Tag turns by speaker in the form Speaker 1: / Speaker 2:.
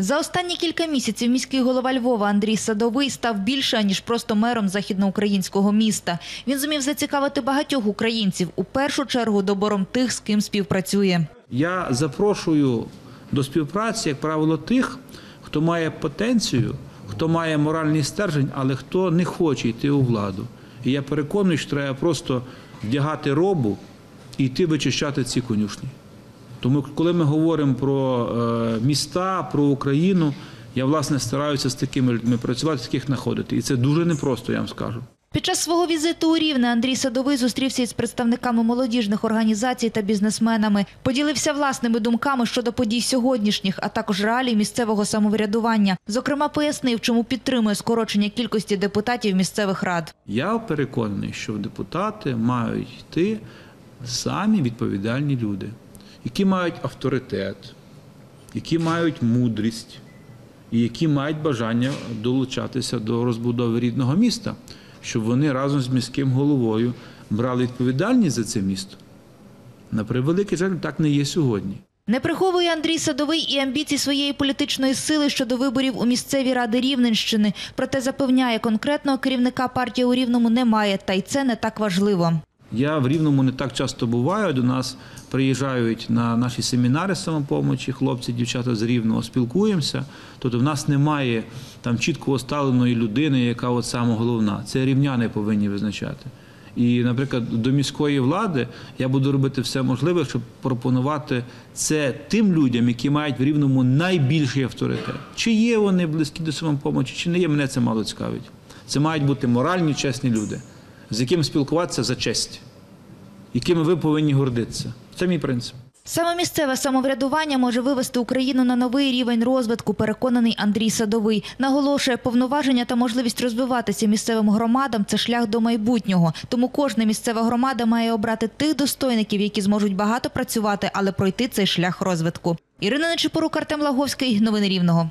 Speaker 1: За останні кілька місяців міський голова Львова Андрій Садовий став більше, ніж просто мером західноукраїнського міста. Він зумів зацікавити багатьох українців, у першу чергу добором тих, з ким співпрацює.
Speaker 2: Я запрошую до співпраці, як правило, тих, хто має потенцію, хто має моральний стержень, але хто не хоче йти у владу. І я переконаний, що треба просто вдягати робу і йти вичищати ці конюшні. Тому, коли ми говоримо про е, міста, про Україну, я власне стараюся з такими людьми працювати, таких знаходити. І це дуже непросто, я вам скажу.
Speaker 1: Під час свого візиту у Рівне Андрій Садовий зустрівся із представниками молодіжних організацій та бізнесменами. Поділився власними думками щодо подій сьогоднішніх, а також реалій місцевого самоврядування. Зокрема, пояснив, чому підтримує скорочення кількості депутатів місцевих рад.
Speaker 2: Я переконаний, що депутати мають йти самі відповідальні люди, які мають авторитет, які мають мудрість і які мають бажання долучатися до розбудови рідного міста, щоб вони разом з міським головою брали відповідальність за це місто. На превеликий жаль, так не є сьогодні.
Speaker 1: Не приховує Андрій Садовий і амбіцій своєї політичної сили щодо виборів у місцеві ради Рівненщини. Проте запевняє, конкретного керівника партії у Рівному немає, та й це не так важливо.
Speaker 2: Я в Рівному не так часто буваю. До нас приїжджають на наші семінари самопомочі, хлопці, дівчата з Рівного спілкуємося. Тобто в нас немає там чітко оставленої людини, яка от саме головна. Це рівняни повинні визначати. І, наприклад, до міської влади я буду робити все можливе, щоб пропонувати це тим людям, які мають в рівному найбільший авторитет. Чи є вони близькі до самопомочі, чи не є, мене це мало цікавить. Це мають бути моральні, чесні люди, з якими спілкуватися за честь, якими ви повинні гордитися. Це мій принцип.
Speaker 1: Саме місцеве самоврядування може вивести Україну на новий рівень розвитку, переконаний Андрій Садовий. Наголошує, повноваження та можливість розвиватися місцевим громадам – це шлях до майбутнього. Тому кожна місцева громада має обрати тих достойників, які зможуть багато працювати, але пройти цей шлях розвитку. Ірина Нечипорук, Артем Лаговський. Новини Рівного.